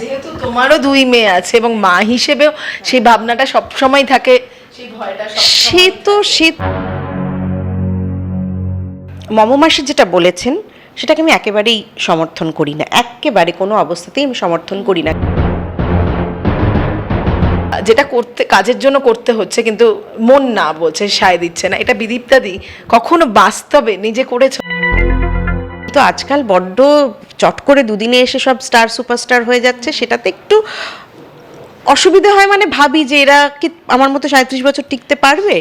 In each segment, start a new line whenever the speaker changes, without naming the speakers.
যেহেতু তোমারও দুই মেয়ে আছে এবং মা হিসেবেও সেই ভাবনাটা সবসময় থাকে
সে তো সে মমমাসি যেটা বলেছেন সেটাকে আমি একেবারেই সমর্থন করি না। একেবারে কোনো অবস্থাতেই আমি সমর্থন করি না।
যেটা করতে কাজের জন্য করতে হচ্ছে কিন্তু মন না বলছে সায় দিচ্ছে না। এটা বিদীপ্তাদি কখনো বাস্তবে নিজে করেছ?
তো আজকাল বড্ড চট করে দুদিনে এসে সব স্টার, সুপারস্টার হয়ে যাচ্ছে, সেটাতে একটু অসুবিধা হয় মানে ভাবি যে এরা কি আমার মতো সাঁত্রিশ বছর টিকতে পারবে?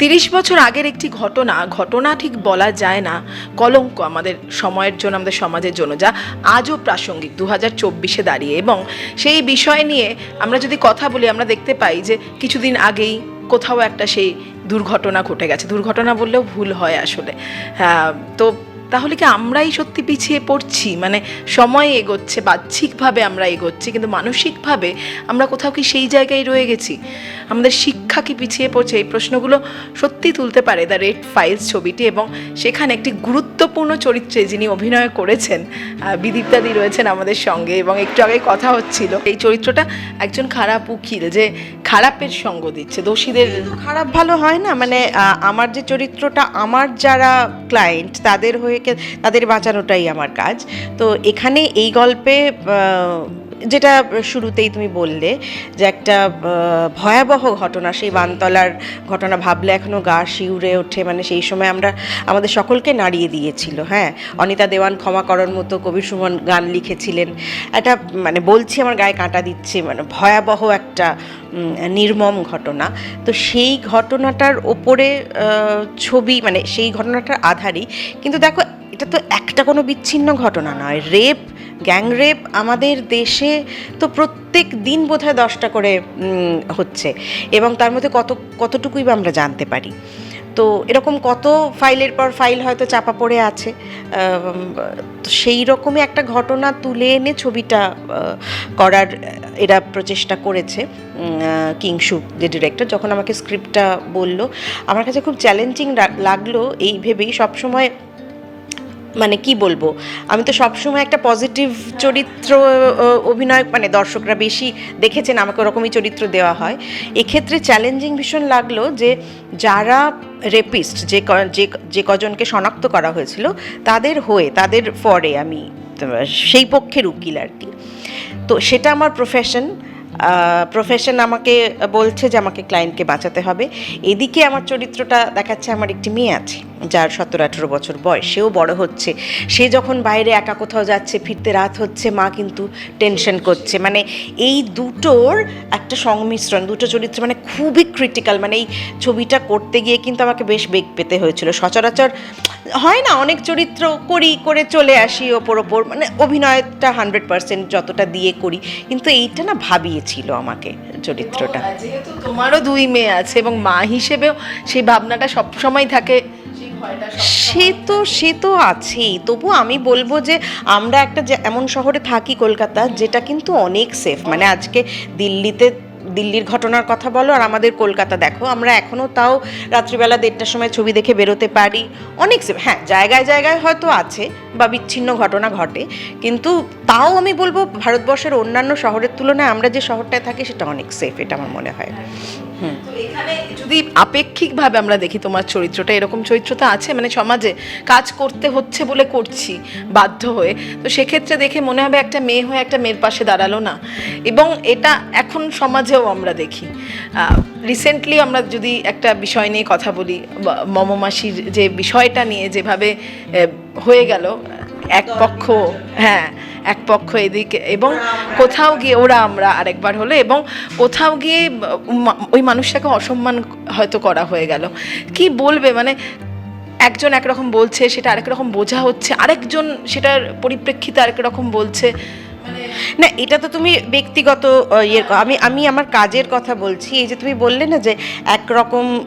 তিরিশ বছর আগের একটি ঘটনা ঘটনা ঠিক বলা যায় না। কলঙ্ক আমাদের সময়ের জন্য, আমাদের সমাজের জন্য, যা আজও প্রাসঙ্গিক দু হাজার চব্বিশে দাঁড়িয়ে। এবং সেই বিষয় নিয়ে আমরা যদি কথা বলি, আমরা দেখতে পাই যে কিছুদিন আগেই কোথাও একটা সেই দুর্ঘটনা ঘটে গেছে। দুর্ঘটনা বললেও ভুল হয় আসলে। হ্যাঁ, তো তাহলে কি আমরাই সত্যি পিছিয়ে পড়ছি? মানে সময় এগোচ্ছে, বাহ্যিকভাবে আমরা এগোচ্ছি, কিন্তু মানসিকভাবে আমরা কোথাও কি সেই জায়গায় রয়ে গেছি? আমাদের শিক্ষা কি পিছিয়ে পড়ছে? এই প্রশ্নগুলো সত্যি তুলতে পারে দ্য রেড ফাইলস ছবিটি এবং সেখানে একটি গুরুত্বপূর্ণ চরিত্রে যিনি অভিনয় করেছেন বিদীপ্তাদি রয়েছেন আমাদের সঙ্গে এবং একটু আগে কথা হচ্ছিল। এই চরিত্রটা একজন খারাপ উকিল যে খারাপের সঙ্গ দিচ্ছে, দোষীদের
খারাপ ভালো হয় না? মানে আমার যে চরিত্রটা, আমার যারা ক্লায়েন্ট তাদের হয়ে কে- তাদের বাঁচানোটাই আমার কাজ। তো এখানে এই গল্পে যেটা শুরুতেই তুমি বললে যে একটা ভয়াবহ ঘটনা, সেই বানতলার ঘটনা ভাবলে এখনও গা শিউরে ওঠে মানে সেই সময় আমরা, আমাদের সকলকে নাড়িয়ে দিয়েছিল হ্যাঁ? অনিতা দেওয়ান ক্ষমা করার মতো কবির সুমন গান লিখেছিলেন। একটা মানে বলছি আমার গায়ে কাঁটা দিচ্ছে মানে ভয়াবহ একটা নির্মম ঘটনা। তো সেই ঘটনাটার ওপরে ছবি মানে সেই ঘটনাটার আধারই, কিন্তু দেখো এটা তো একটা কোনো বিচ্ছিন্ন ঘটনা নয়। রেপ, গ্যাং রেপ আমাদের দেশে তো প্রত্যেক দিন বোধহয় দশটা করে হচ্ছে। এবং তার মধ্যে কত, কতটুকুই বা আমরা জানতে পারি। তো এরকম কত ফাইলের পর ফাইল হয়তো চাপা পড়ে আছে। সেই রকমই একটা ঘটনা তুলে এনে ছবিটা করার এরা প্রচেষ্টা করেছে কিংসু, যে ডিরেক্টর, যখন আমাকে স্ক্রিপ্টটা বলল। আমার কাছে খুব চ্যালেঞ্জিং লাগল এই ভেবেই সবসময় মানে কি বলব? আমি তো সবসময় একটা পজিটিভ চরিত্র অভিনয় মানে দর্শকরা বেশি দেখেছেন, আমাকে ওরকমই চরিত্র দেওয়া হয়। এক্ষেত্রে চ্যালেঞ্জিং ভীষণ লাগল যে, যারা রেপিস্ট যে যে কজনকে শনাক্ত করা হয়েছিল, তাদের হয়ে, তাদের ফরে আমি, সেই পক্ষের উকিল আর কি। তো সেটা আমার প্রফেশন প্রফেশন আমাকে বলছে যে, আমাকে ক্লায়েন্টকে বাঁচাতে হবে। এদিকে আমার চরিত্রটা দেখাচ্ছে, আমার একটি মেয়ে আছে। যার সতেরো আঠেরো বছর বয়স, সেও বড় হচ্ছে। সে যখন বাইরে একা কোথাও যাচ্ছে, ফিরতে রাত হচ্ছে, মা কিন্তু টেনশন করছে। মানে এই দুটোর একটা সংমিশ্রণ, দুটো চরিত্র মানে খুবই ক্রিটিক্যাল মানে এই ছবিটা করতে গিয়ে কিন্তু আমাকে বেশ বেগ পেতে হয়েছিল। সচরাচর হয় না, অনেক চরিত্র করি, করে চলে আসি ওপর ওপর। মানে অভিনয়টা হান্ড্রেড পার্সেন্ট যতটা দিয়ে করি। কিন্তু এইটা না ভাবিয়েছিল আমাকে চরিত্রটা।
যেহেতু তোমারও দুই মেয়ে আছে এবং মা হিসেবেও সেই ভাবনাটা সবসময় থাকে
সে তো সে তো আছেই। তবু আমি বলব যে আমরা একটা যে এমন শহরে থাকি কলকাতা যেটা কিন্তু অনেক সেফ মানে আজকে দিল্লিতে দিল্লির ঘটনার কথা বলো আর আমাদের কলকাতা দেখো। আমরা এখনও তাও রাত্রিবেলা দেড়টার সময় ছবি দেখে বেরোতে পারি। অনেক সেফ হ্যাঁ জায়গায় জায়গায় হয়তো আছে বা বিচ্ছিন্ন ঘটনা ঘটে। কিন্তু তাও আমি বলব ভারতবর্ষের অন্যান্য শহরের তুলনায় আমরা যে শহরটায় থাকি সেটা অনেক সেফ এটা আমার মনে হয়। হুম
তো এখানে যদি আপেক্ষিকভাবে আমরা দেখি তোমার চরিত্রটা, এরকম চরিত্র তো আছে মানে সমাজে কাজ করতে হচ্ছে বলে করছি, বাধ্য হয়ে, তো সেক্ষেত্রে দেখে মনে হবে একটা মেয়ে হয়ে একটা মেয়ের পাশে দাঁড়াল না। এবং এটা এখন সমাজেও আমরা দেখি। রিসেন্টলি আমরা যদি একটা বিষয় নিয়ে কথা বলি মমমাসির যে বিষয়টা নিয়ে যেভাবে হয়ে গেল এক পক্ষ হ্যাঁ এক পক্ষ এদিকে এবং কোথাও গিয়ে ওরা আমরা আরেকবার হলো এবং কোথাও গিয়ে ওই মানুষটাকে অসম্মান হয়তো করা হয়ে গেল। কি বলবে? মানে একজন একরকম বলছে, সেটা আরেক রকম বোঝা হচ্ছে, আরেকজন সেটার পরিপ্রেক্ষিতে আরেক রকম বলছে। মানে
না, এটা তো তুমি ব্যক্তিগত ইয়ের আমি আমি আমার কাজের কথা বলছি। এই যে তুমি বললে না যে একরকম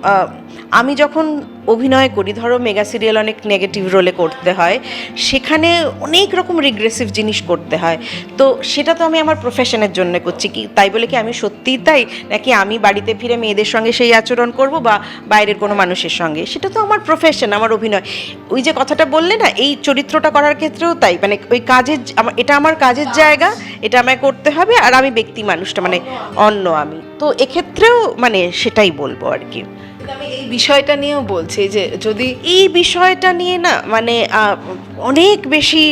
আমি যখন অভিনয় করি। ধরো মেগা সিরিয়াল অনেক নেগেটিভ রোলে করতে হয়। সেখানে অনেক রকম রিগ্রেসিভ জিনিস করতে হয়। তো সেটা তো আমি আমার প্রফেশনের জন্য করছি। কি তাই বলে কি আমি সত্যিই তাই? নাকি আমি বাড়িতে ফিরে মেয়েদের সঙ্গে সেই আচরণ করব বা বাইরের কোনো মানুষের সঙ্গে? সেটা তো আমার প্রফেশন আমার অভিনয়। ওই যে কথাটা বললে না, এই চরিত্রটা করার ক্ষেত্রেও তাই। মানে ওই কাজের এটা আমার কাজের জায়গা, এটা আমায় করতে হবে আর আমি ব্যক্তি মানুষটা মানে অন্য আমি। তো এক্ষেত্রেও মানে সেটাই বলব আর কি।
আমি এই বিষয়টা নিয়েও বলছি যে যদি
এই বিষয়টা নিয়ে না মানে অনেক বেশি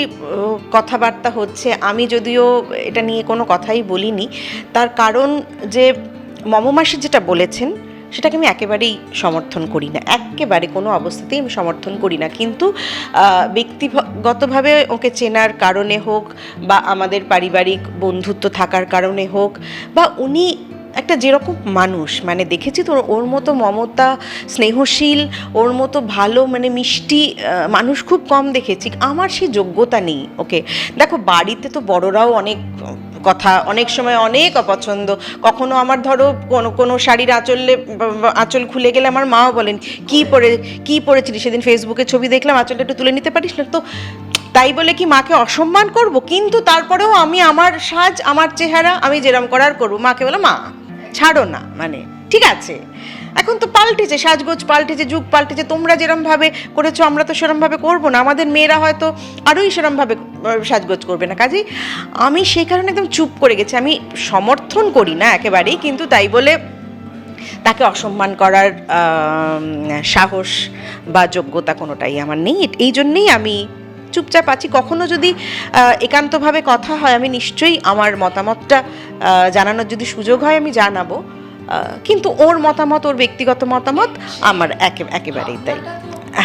কথাবার্তা হচ্ছে, আমি যদিও এটা নিয়ে কোনো কথাই বলিনি, তার কারণ যে মমমাসি যেটা বলেছেন, সেটাকে আমি একেবারেই সমর্থন করি না। একেবারে কোনো অবস্থাতেই আমি সমর্থন করি না। কিন্তু ব্যক্তিগতভাবে ওকে চেনার কারণে হোক বা আমাদের পারিবারিক বন্ধুত্ব থাকার কারণে হোক বা উনি একটা যেরকম মানুষ মানে দেখেছি তো ওর মতো মমতা স্নেহশীল, ওর মতো ভালো মানে মিষ্টি মানুষ খুব কম দেখেছি। আমার সেই যোগ্যতা নেই, ওকে। দেখো, বাড়িতে তো বড়রাও অনেক কথা, অনেক সময় অনেক অপছন্দ। কখনো আমার ধরো কোনো কোনো শাড়ির আঁচলে, আঁচল খুলে গেলে আমার মাও বলেন, কি পরে, কি পরেছিলি সেদিন ফেসবুকে ছবি দেখলাম, আঁচলটা একটু তুলে নিতে পারিস না? তো তাই বলে কি মাকে অসম্মান করব? কিন্তু তারপরেও আমি আমার সাজ, আমার চেহারা, আমি যেরম করার করব। মাকে বলে মা ছাড়ো না মানে ঠিক আছে? এখন তো পাল্টেছে, সাজগোজ পাল্টেছে, যুগ পাল্টেছে, তোমরা যেরমভাবে করেছ, আমরা তো সেরমভাবে করব না। আমাদের মেয়েরা হয়তো আরোই সেরমভাবে সাজগোজ করবে না। কাজেই আমি সেই কারণে একদম চুপ করে গেছি। আমি সমর্থন করি না একেবারেই, কিন্তু তাই বলে তাকে অসম্মান করার সাহস বা যোগ্যতা কোনোটাই আমার নেই। এই জন্যেই আমি চুপচাপ আছি। কখনো যদি একান্তভাবে কথা হয় আমি নিশ্চয়ই আমার মতামতটা জানানোর যদি সুযোগ হয় আমি জানাব। কিন্তু ওর মতামত ওর ব্যক্তিগত মতামত আমার একে একেবারেই তাই।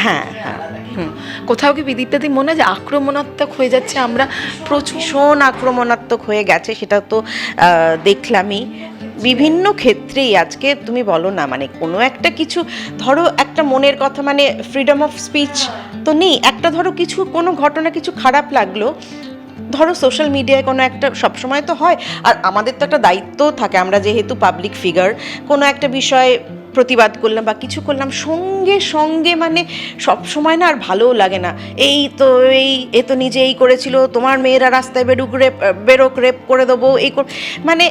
হ্যাঁ হ্যাঁ। হুম।
কোথাও কি বিদিতাদি মনে হয় যে আক্রমণাত্মক হয়ে যাচ্ছে? আমরা প্রচুর
ভীষণ আক্রমণাত্মক হয়ে গেছে সেটা তো দেখলামই। বিভিন্ন ক্ষেত্রেই আজকে তুমি বলো না মানে কোনো একটা কিছু ধরো একটা মনের কথা মানে ফ্রিডম অফ স্পিচ তো নেই। একটা ধরো কিছু, কোনো ঘটনা কিছু খারাপ লাগল, ধরো সোশ্যাল মিডিয়ায় কোনো একটা, সবসময় তো হয়। আর আমাদের তো একটা দায়িত্বও থাকে, আমরা যেহেতু পাবলিক ফিগার কোনো একটা বিষয়ে প্রতিবাদ করলাম বা কিছু করলাম, সঙ্গে সঙ্গে মানে সব সময় না আর ভালোও লাগে না। এই তো এই, এ তো নিজে এই করেছিল, তোমার মেয়েরা রাস্তায় বেরুক, রেপ, বেরোক, রেপ করে দেবো, এই মানে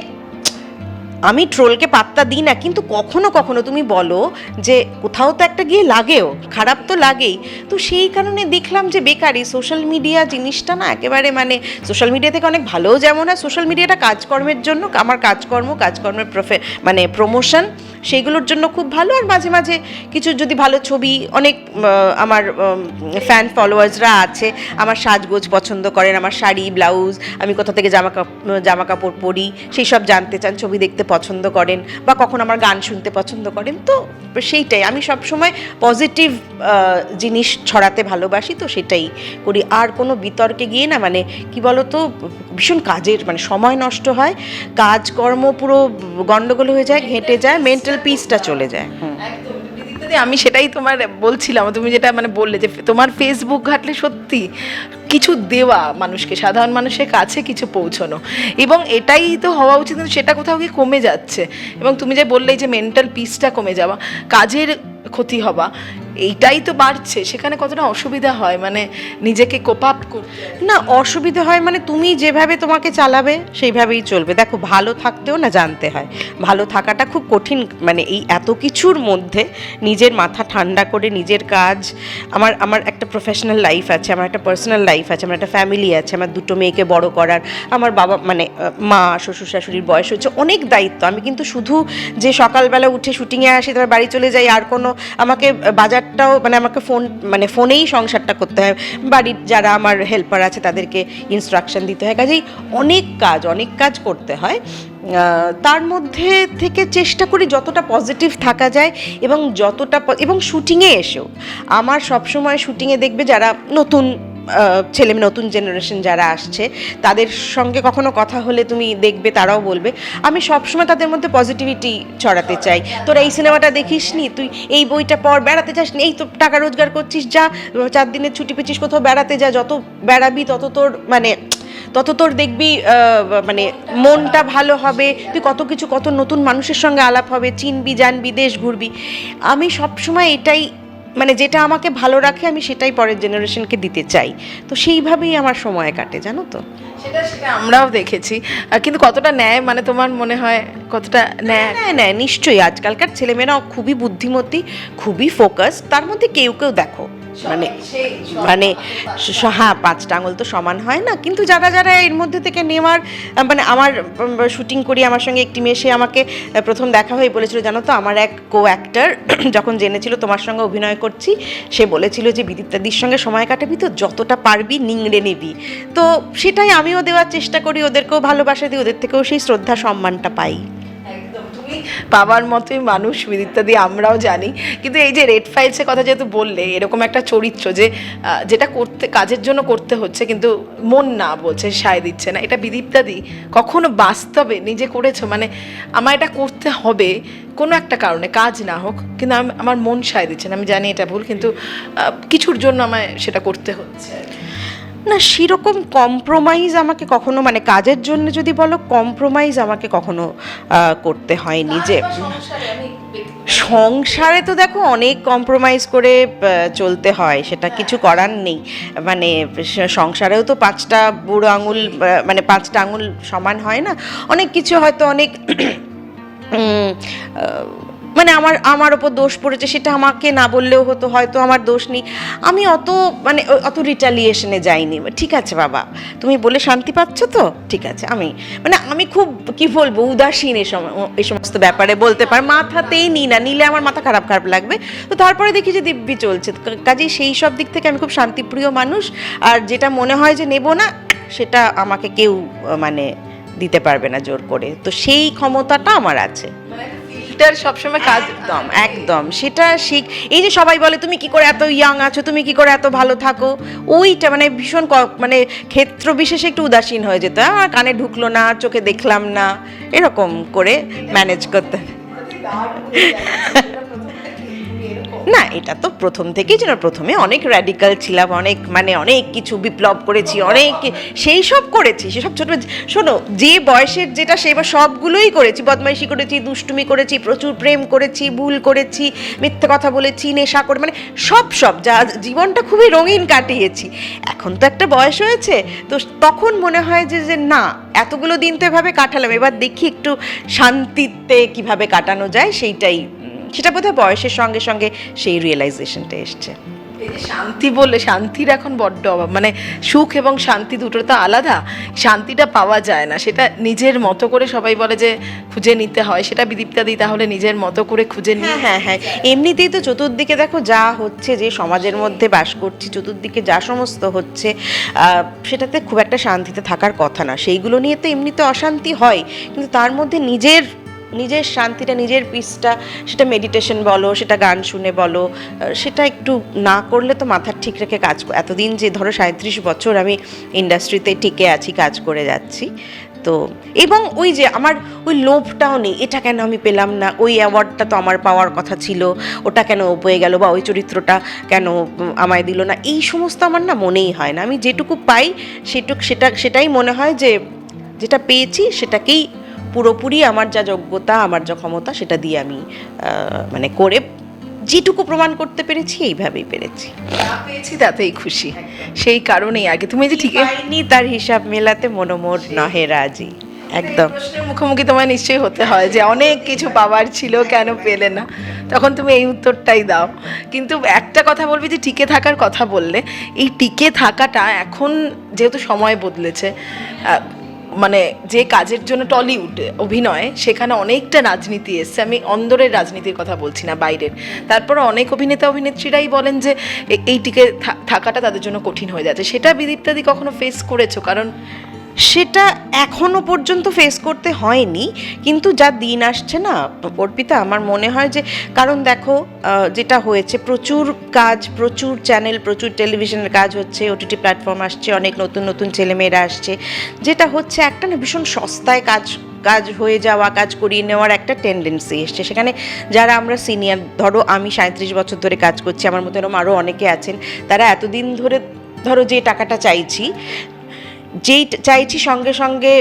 আমি ট্রোলকে পাত্তা দিই না, কিন্তু কখনো কখনো তুমি বলো যে কোথাও তো একটা গিয়ে লাগেও, খারাপ তো লাগেই। তো সেই কারণে দেখলাম যে বেকারি সোশ্যাল মিডিয়া জিনিসটা না একেবারে মানে সোশ্যাল মিডিয়া থেকে অনেক ভালোও যেমন হয় সোশ্যাল মিডিয়াটা কাজকর্মের জন্য, আমার কাজকর্ম, কাজকর্মের প্রফে মানে প্রমোশন সেইগুলোর জন্য খুব ভালো। আর মাঝে মাঝে কিছু যদি ভালো ছবি অনেক আমার ফ্যান ফলোয়ার্সরা আছে আমার সাজগোজ পছন্দ করেন আমার শাড়ি ব্লাউজ আমি কোথা থেকে জামা জামা কাপড় পরি সেই সব জানতে চান ছবি দেখতে পছন্দ করেন বা কখন আমার গান শুনতে পছন্দ করেন তো সেইটাই। আমি সবসময় পজিটিভ জিনিস ছড়াতে ভালোবাসি তো সেটাই করি। আর কোনো বিতর্কে গিয়ে না মানে কি বলতো ভীষণ কাজের মানে সময় নষ্ট হয় কাজকর্ম পুরো গন্ডগোল হয়ে যায় ঘেঁটে যায় মেন্টাল পিসটা চলে যায়।
আমি সেটাই তোমার বলছিলাম, তুমি যেটা মানে বললে যে তোমার ফেসবুক ঘাটলে সত্যি কিছু দেওয়া মানুষকে, সাধারণ মানুষের কাছে কিছু পৌঁছানো। এবং এটাই তো হওয়া উচিত, কিন্তু সেটা কোথাও গিয়ে কমে যাচ্ছে। এবং তুমি যে বললে যে মেন্টাল পিসটা কমে যাওয়া, কাজের ক্ষতি হওয়া এইটাই তো বাড়ছে, সেখানে কতটা অসুবিধা হয়? মানে নিজেকে কোপ আপ
না, অসুবিধা হয় মানে তুমি যেভাবে তোমাকে চালাবে, সেইভাবেই চলবে। দেখো, ভালো থাকতেও না জানতে হয়। ভালো থাকাটা খুব কঠিন মানে এই এত কিছুর মধ্যে নিজের মাথা ঠান্ডা করে নিজের কাজ, আমার আমার একটা প্রফেশনাল লাইফ আছে, আমার একটা পার্সোনাল লাইফ আছে, আমার একটা ফ্যামিলি আছে, আমার দুটো মেয়েকে বড় করার, আমার বাবা মানে মা, শ্বশুর শাশুড়ির বয়স হচ্ছে অনেক দায়িত্ব। আমি কিন্তু শুধু যে সকালবেলা উঠে শুটিংয়ে আসি, তারপর বাড়ি চলে যাই, আর কোনো আমাকে বাজারটাও মানে আমাকে ফোন মানে ফোনেই সংসারটা করতে হয়। বাড়ির যারা আমার হেল্পার আছে, তাদেরকে ইনস্ট্রাকশন দিতে হয়। কাজেই অনেক কাজ অনেক কাজ করতে হয়। তার মধ্যে থেকে চেষ্টা করি যতটা পজিটিভ থাকা যায় এবং যতটা এবং শুটিংয়ে এসেও। আমার সবসময় শুটিংয়ে দেখবে যারা নতুন ছেলে নতুন জেনারেশন যারা আসছে, তাদের সঙ্গে কখনো কথা হলে তুমি দেখবে, তারাও বলবে, আমি সবসময় তাদের মধ্যে পজিটিভিটি ছড়াতে চাই। তোরা এই সিনেমাটা দেখিস নি তুই এই বইটা পড়, বেড়াতে যাস এই তো টাকা রোজগার করছিস, যা, চার দিনের ছুটি পেছিস, কোথাও বেড়াতে যা, যত বেড়াবি, তত তোর মানে তত তোর দেখবি মানে মনটা ভালো হবে, তুই কত কিছু, কত নতুন মানুষের সঙ্গে আলাপ হবে, চিনবি, জানবি, দেশ ঘুরবি। আমি সবসময় এটাই মানে যেটা আমাকে ভালো রাখে আমি সেটাই পরের জেনারেশনকে দিতে চাই। তো সেইভাবেই আমার সময় কাটে জানো তো?
সেটা সেটা আমরাও দেখেছি। কিন্তু কতটা ন্যায় মানে তোমার মনে হয় কতটা ন্যায়?
ন্যায় ন্যায় নিশ্চয়ই। আজকালকার ছেলেমেয়েরা খুবই বুদ্ধিমতী খুবই ফোকাস তার মধ্যে কেউ কেউ দেখো মানে মানে হ্যাঁ পাঁচটা আঙুল তো সমান হয় না। কিন্তু যারা যারা এর মধ্যে থেকে নেওয়ার মানে আমার শুটিং করি আমার সঙ্গে একটি মেয়ে সে আমাকে প্রথম দেখা হয়ে বলেছিল জানো তো আমার এক কো অ্যাক্টার যখন জেনেছিল তোমার সঙ্গে অভিনয় করছি সে বলেছিল যে বিদিত্যাদির সঙ্গে সময় কাটাবি তো যতটা পারবি নিংড়ে নিবি। তো সেটাই আমিও দেওয়ার চেষ্টা করি ওদেরকেও ভালোবাসা দিই ওদের থেকেও সেই শ্রদ্ধা সম্মানটা পাই।
তুমি বাবার মতোই মানুষ, ইত্যাদি আমরাও জানি। কিন্তু এই যে রেড ফাইলসের কথা যেহেতু বললে, এরকম একটা চরিত্র যে যেটা করতে, কাজের জন্য করতে হচ্ছে, কিন্তু মন না বলছে, সায় দিচ্ছে না। এটা বিদীপ্তাদি কখনো বাস্তবে নিজে করেছ? মানে আমার এটা করতে হবে কোনো একটা কারণে, কাজ না হোক, কিন্তু আমার মন সায় দিচ্ছে না। আমি জানি এটা ভুল, কিন্তু কিছুর জন্য আমায় সেটা করতে হচ্ছে।
না সেরকম কম্প্রোমাইজ আমাকে কখনো মানে কাজের জন্য যদি বলো কম্প্রোমাইজ আমাকে কখনো করতে হয়নি যে সংসারে তো দেখো অনেক কম্প্রোমাইজ করে চলতে হয় সেটা কিছু করার নেই। মানে সংসারেও তো পাঁচটা বুড়ো আঙুল মানে পাঁচটা আঙুল সমান হয় না। অনেক কিছু হয়তো অনেক মানে আমার আমার ওপর দোষ পড়েছে, সেটা আমাকে না বললেও হতো, হয়তো আমার দোষ নেই। আমি অত মানে অত রিটালিয়েশনে যাইনি। ঠিক আছে বাবা, তুমি বলে শান্তি পাচ্ছ তো? ঠিক আছে, আমি মানে আমি খুব, কি বলব, উদাসীন এই সম- এই সমস্ত ব্যাপারে বলতে পার, মাথাতেই নিই না, নিলে আমার মাথা খারাপ খারাপ লাগবে। তো তারপরে দেখি যে দিব্যি চলছে। কাজেই সেই সব দিক থেকে আমি খুব শান্তিপ্রিয় মানুষ, আর যেটা মনে হয় যে নেব না, সেটা আমাকে কেউ মানে দিতে পারবে না জোর করে। তো সেই ক্ষমতাটা আমার আছে।
ফিল্টার সবসময় কাজ
একদম একদম। সেটা শিখ এই যে সবাই বলে তুমি কি করে এত ইয়াং আছো? তুমি কি করে এত ভালো থাকো? ওইটা মানে ভীষণ ক- মানে ক্ষেত্র বিশেষে একটু উদাসীন হয়ে যেত। আমার কানে ঢুকলো না চোখে দেখলাম না। এরকম করে ম্যানেজ করতে। না, এটা তো প্রথম থেকেই যেন প্রথমে অনেক র্যাডিক্যাল ছিলাম, অনেক মানে অনেক কিছু বিপ্লব করেছি, অনেক সেই সব করেছি সেসব ছোট, শোনো, যে বয়সের যেটা সেবার সবগুলোই করেছি, বদমাইশি করেছি, দুষ্টুমি করেছি, প্রচুর প্রেম করেছি, ভুল করেছি, মিথ্যে কথা বলেছি, নেশা করে মানে সব সব, যা জীবনটা খুবই রঙিন কাটিয়েছি। এখন তো একটা বয়স হয়েছে, তো তখন মনে হয় যে যে না, এতগুলো দিন তো এভাবে কাটালাম, এবার দেখি একটু শান্তিতে কীভাবে কাটানো যায়, সেইটাই সেটা বোধহয় বয়সের সঙ্গে সঙ্গে সেই রিয়েলাইজেশনটা এসছে।
শান্তি বললে শান্তির এখন বড্ড অভাব। মানে সুখ এবং শান্তি দুটো তো আলাদা শান্তিটা পাওয়া যায় না। সেটা নিজের মতো করে সবাই বলে যে খুঁজে নিতে হয় সেটা বিদীপ্তা দিই তাহলে নিজের মতো করে খুঁজে নিয়ে
হ্যাঁ হ্যাঁ হ্যাঁ। এমনিতেই তো চতুর্দিকে দেখো যা হচ্ছে যে সমাজের মধ্যে বাস করছি চতুর্দিকে যা সমস্ত হচ্ছে সেটাতে খুব একটা শান্তিতে থাকার কথা না। সেইগুলো নিয়ে তো এমনিতে অশান্তি হয়। কিন্তু তার মধ্যে নিজের নিজের শান্তিটা, নিজের পিসটা সেটা মেডিটেশন বলো, সেটা গান শুনে বলো সেটা একটু না করলে তো মাথার ঠিক রেখে কাজ এতদিন যে ধরো সাঁত্রিশ বছর আমি ইন্ডাস্ট্রিতে টিকে আছি, কাজ করে যাচ্ছি, তো এবং ওই যে আমার ওই লোভটাও নেই, এটা কেন আমি পেলাম না? ওই অ্যাওয়ার্ডটা তো আমার পাওয়ার কথা ছিল, ওটা কেন পেয়ে গেল বা ওই চরিত্রটা কেন আমায় দিল না? এই সমস্ত আমার না মনেই হয় না। আমি যেটুকু পাই, সেটুক, সেটা, সেটাই মনে হয় যে, যেটা পেয়েছি সেটাকেই পুরোপুরি আমার যা যোগ্যতা আমার যা ক্ষমতা সেটা দিয়ে আমি মানে করে যেটুকু প্রমাণ করতে পেরেছি এইভাবেই পেরেছি।
পেয়েছি তাতেই খুশি। সেই কারণেই আগে তুমি যে ঠিক
পাইনি তার হিসাব মেলাতে মনোমোট নহে রাজি। একদম।
মুখোমুখি তোমায় নিশ্চয়ই হতে হয় যে অনেক কিছু পাওয়ার ছিল কেন পেলে না? তখন তুমি এই উত্তরটাই দাও। কিন্তু একটা কথা বলবি যে টিকে থাকার কথা বললে এই টিকে থাকাটা এখন যেহেতু সময় বদলেছে মানে যে কাজের জন্য টলিউড, অভিনয়, সেখানে অনেকটা রাজনীতি এসছে। আমি অন্দরের রাজনীতির কথা বলছি না, বাইরের। তারপর অনেক অভিনেতা, অভিনেত্রীরাই বলেন যে এইটিকে থাকাটা তাদের জন্য কঠিন হয়ে যাচ্ছে। সেটা বিদীপ্তাদি কখনো ফেস করেছ? কারণ
সেটা এখনও পর্যন্ত ফেস করতে হয়নি, কিন্তু যা দিন আসছে না, অর্পিতা, আমার মনে হয় যে, কারণ দেখো যেটা হয়েছে, প্রচুর কাজ, প্রচুর চ্যানেল প্রচুর টেলিভিশনের কাজ হচ্ছে ওটিটি প্ল্যাটফর্ম আসছে, অনেক নতুন নতুন ছেলেমেয়েরা আসছে, যেটা হচ্ছে একটা না ভীষণ সস্তায় কাজ কাজ হয়ে যাওয়া, কাজ করিয়ে নেওয়ার একটা টেন্ডেন্সি এসছে। সেখানে যারা আমরা সিনিয়র ধরো আমি সাঁত্রিশ বছর ধরে কাজ করছি, আমার মতো এরকম আরও অনেকে আছেন, তারা এতদিন ধরে, ধরো যে টাকাটা চাইছি যেই চাইছি সঙ্গে সঙ্গে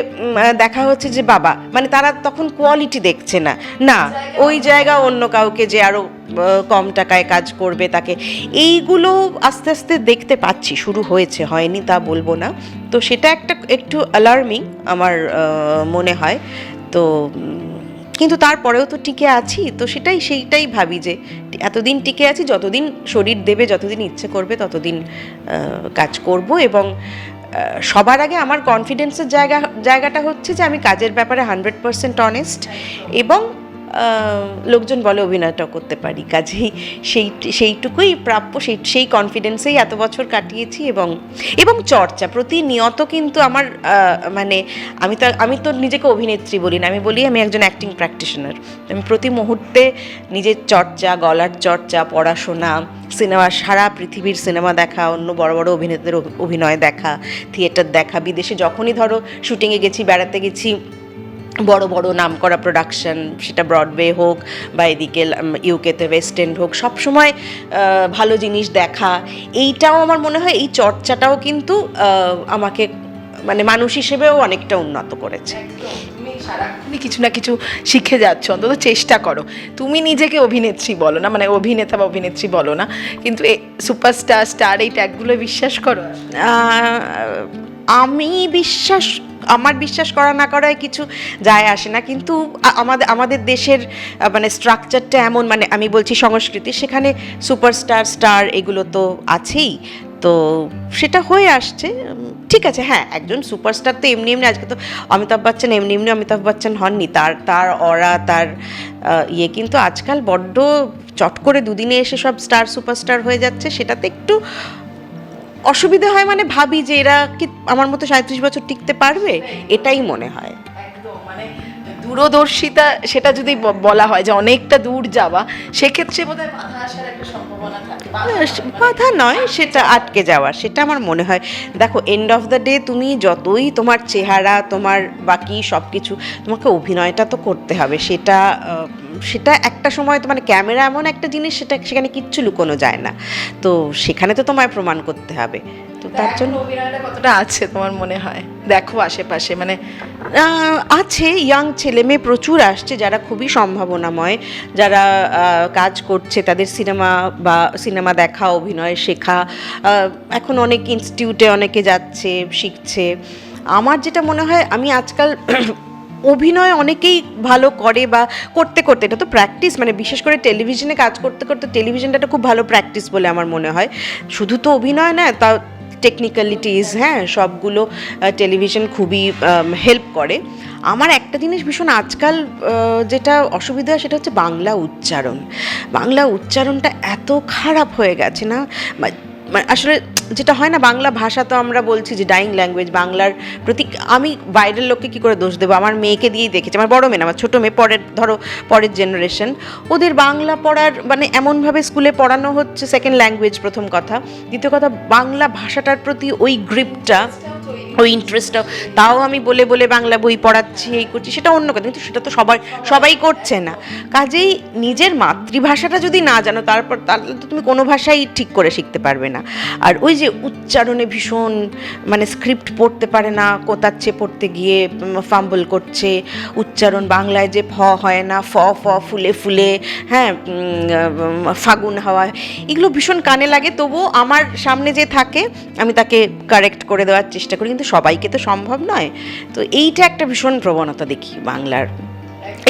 দেখা হচ্ছে যে বাবা। মানে তারা তখন কোয়ালিটি দেখছে না। না, ওই জায়গা অন্য কাউকে যে আরও কম টাকায় কাজ করবে তাকে। এইগুলো আস্তে আস্তে দেখতে পাচ্ছি, শুরু হয়েছে, হয়নি তা বলব না। তো সেটা একটা একটু অ্যালার্মিং আমার মনে হয়। তো কিন্তু তারপরেও তো টিকে আছি। তো সেটাই, সেইটাই ভাবি যে, এতদিন টিকে আছি, যতদিন শরীর দেবে, যতদিন ইচ্ছে করবে, ততদিন কাজ করব এবং সবার আগে আমার কনফিডেন্সের জায়গা জায়গাটা হচ্ছে যে আমি কাজের ব্যাপারে হান্ড্রেড পার্সেন্ট অনেস্ট এবং লোকজন বলে অভিনয়টাও করতে পারি। কাজেই সেই, সেইটুকুই প্রাপ্য, সেই সেই কনফিডেন্সেই এত বছর কাটিয়েছি এবং এবং চর্চা। প্রতিনিয়ত কিন্তু আমার মানে আমি তো আমি তো নিজেকে অভিনেত্রী বলি না। আমি বলি আমি একজন অ্যাক্টিং প্র্যাকটিশনার আমি প্রতি মুহূর্তে নিজের চর্চা, গলার চর্চা, পড়াশোনা সিনেমা সারা পৃথিবীর সিনেমা দেখা, অন্য বড় বড় অভিনেতাদের অভিনয় দেখা থিয়েটার দেখা, বিদেশে যখনই ধরো শুটিংয়ে গেছি, বেড়াতে গেছি বড় বড় নামকরা প্রোডাকশন সেটা ব্রডওয়ে হোক বা এদিকে ইউকেতে ওয়েস্ট এন্ড হোক সবসময় ভালো জিনিস দেখা। এইটাও আমার মনে হয় এই চর্চাটাও কিন্তু আমাকে মানে মানুষ হিসেবেও অনেকটা উন্নত করেছে।
তুমি সারাক্ষণই কিছু না কিছু শিখে যাচ্ছ অন্তত চেষ্টা করো। তুমি নিজেকে অভিনেত্রী বলো না মানে অভিনেতা বা অভিনেত্রী বলো না কিন্তু সুপারস্টার স্টার এই ট্যাগগুলো বিশ্বাস করো?
আমি বিশ্বাস আমার বিশ্বাস করা না করায় কিছু যায় আসে না। কিন্তু আমাদের আমাদের দেশের মানে স্ট্রাকচারটা এমন মানে আমি বলছি সংস্কৃতি, সেখানে সুপারস্টার স্টার এগুলো তো আছেই। তো সেটা হয়ে আসছে। ঠিক আছে হ্যাঁ একজন সুপারস্টার তো এমনি এমনি আজকে তো অমিতাভ বচ্চন, এমনি এমনি অমিতাভ বচ্চন হননি। তার তার অরা, তার ইয়ে কিন্তু আজকাল বড্ড চট করে দুদিনে এসে সব স্টার সুপারস্টার হয়ে যাচ্ছে। সেটাতে একটু অসুবিধা হয় মানে ভাবি যে এরা কি আমার মতো সাঁত্রিশ বছর টিকতে পারবে? এটাই মনে হয়।
মানে দূরদর্শিতা সেটা যদি বলা হয় যে অনেকটা দূর যাওয়া সেক্ষেত্রে বোধহয় বাধা আসার একটা সম্ভাবনা থাকে।
কথা নয় সেটা আটকে যাওয়া সেটা আমার মনে হয়। দেখো এন্ড অফ দ্য ডে তুমি যতই তোমার চেহারা তোমার বাকি সব কিছু তোমাকে অভিনয়টা তো করতে হবে সেটা সেটা একটা সময় তো মানে ক্যামেরা এমন একটা জিনিস সেটা সেখানে কিচ্ছু লুকোনো যায় না। তো সেখানে তো তোমায় প্রমাণ করতে হবে। তো তার জন্য
কতটা আছে তোমার মনে হয়? দেখো আশেপাশে মানে
আছে ইয়াং ছেলে মেয়ে প্রচুর আসছে যারা খুবই সম্ভাবনাময় যারা কাজ করছে তাদের সিনেমা বা সিনেমা দেখা অভিনয় শেখা এখন অনেক ইনস্টিটিউটে অনেকে যাচ্ছে শিখছে। আমার যেটা মনে হয় আমি আজকাল অভিনয় অনেকেই ভালো করে বা করতে করতে, এটা তো প্র্যাকটিস মানে বিশেষ করে টেলিভিশনে কাজ করতে করতে টেলিভিশনটা একটা খুব ভালো প্র্যাকটিস বলে আমার মনে হয়। শুধু তো অভিনয় না তা টেকনিক্যালিটিস হ্যাঁ সবগুলো টেলিভিশন খুবই হেল্প করে। আমার একটা জিনিস ভীষণ আজকাল যেটা অসুবিধা, সেটা হচ্ছে বাংলা উচ্চারণ। বাংলা উচ্চারণটা এত খারাপ হয়ে গেছে না? মানে আসলে যেটা হয় না, বাংলা ভাষা তো আমরা বলছি যে ডাইং ল্যাঙ্গুয়েজ বাংলার প্রতি আমি বাইরের লোককে কী করে দোষ দেবো? আমার মেয়েকে দিয়েই দেখেছি, আমার বড় মেয়ে আমার ছোটো মেয়ে, পরের, ধরো, পরের জেনারেশন ওদের বাংলা পড়ার মানে এমনভাবে স্কুলে পড়ানো হচ্ছে সেকেন্ড ল্যাঙ্গুয়েজ প্রথম কথা। দ্বিতীয় কথা, বাংলা ভাষাটার প্রতি ওই গ্রিপটা ওই ইন্টারেস্টটা তাও আমি বলে বলে বাংলা বই পড়াচ্ছি, এই করছি, সেটা অন্য কথা, কিন্তু সেটা তো সবাই সবাই করছে না। কাজেই নিজের মাতৃভাষাটা যদি না জানো, তারপর তাহলে তো তুমি কোনো ভাষাই ঠিক করে শিখতে পারবে না। আর ওই যে উচ্চারণে ভীষণ মানে স্ক্রিপ্ট পড়তে পারে না কোতাচ্ছে পড়তে গিয়ে ফাম্বল করছে, উচ্চারণ বাংলায় যে ফ হয় না, ফ ফ, ফুলে ফুলে হ্যাঁ ফাগুন হাওয়া, এগুলো ভীষণ কানে লাগে। তবুও আমার সামনে যে থাকে, আমি তাকে কারেক্ট করে দেওয়ার চেষ্টা করি, কিন্তু সবাইকে তো সম্ভব নয়। তো এইটা একটা ভীষণ প্রবণতা দেখি বাংলার।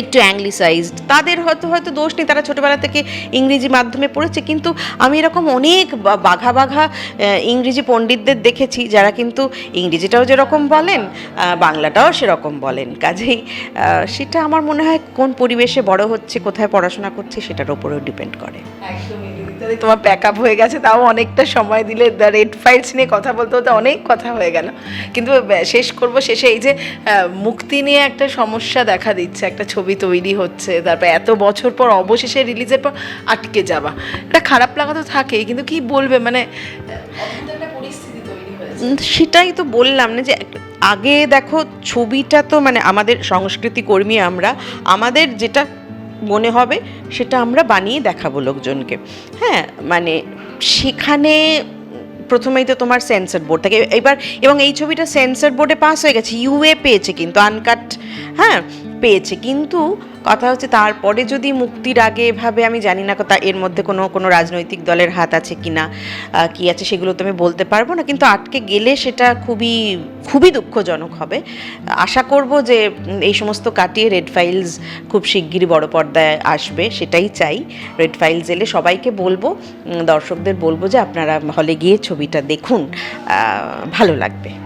একটু অ্যাংলিসাইজড তাদের হয়তো হয়তো দোষ নেই, তারা ছোটোবেলা থেকে ইংরেজি মাধ্যমে পড়েছে, কিন্তু আমি এরকম অনেক বাঘা বাঘা ইংরেজি পণ্ডিতদের দেখেছি, যারা কিন্তু ইংরেজিটাও যেরকম বলেন বাংলাটাও সেরকম বলেন। কাজেই সেটা আমার মনে হয় কোন পরিবেশে বড় হচ্ছে, কোথায় পড়াশোনা করছে, সেটার ওপরেও ডিপেন্ড করে।
একদমই দিদিতাদি, তোমার প্যাক আপ হয়ে গেছে তাও অনেকটা সময় দিলে দ্য রেড ফাইলস নিয়ে কথা বলতে বলতে অনেক কথা হয়ে গেল। কিন্তু শেষ করব শেষে এই যে মুক্তি নিয়ে একটা সমস্যা দেখা দিচ্ছে একটা ছবি তৈরি হচ্ছে তারপর এত বছর পর অবশেষে রিলিজের পর আটকে যাওয়া। এটা খারাপ লাগা তো থাকেই কিন্তু কি বলবে মানে
সেটাই তো বললাম না যে আগে দেখো ছবিটা তো মানে আমাদের সংস্কৃতি কর্মী আমরা আমাদের যেটা মনে হবে, সেটা আমরা বানিয়ে দেখাবো লোকজনকে। হ্যাঁ মানে সেখানে প্রথমেই তো তোমার সেন্সর বোর্ড থাকে। এবার, এবং এই ছবিটা সেন্সর বোর্ডে পাস হয়ে গেছে ইউএ পেয়েছে কিন্তু আনকাট হ্যাঁ? পেয়েছে। কিন্তু কথা হচ্ছে তারপরে যদি মুক্তির আগে এভাবে আমি জানি না তা এর মধ্যে কোনো কোনো রাজনৈতিক দলের হাত আছে কি না কি আছে সেগুলো তো আমি বলতে পারব না। কিন্তু আটকে গেলে সেটা খুবই খুবই দুঃখজনক হবে। আশা করব যে এই সমস্ত কাটিয়ে রেড ফাইলস খুব শিগগিরই বড় পর্দায় আসবে, সেটাই চাই। রেড ফাইলস এলে সবাইকে বলব দর্শকদের বলব যে আপনারা হলে গিয়ে ছবিটা দেখুন। ভালো লাগবে।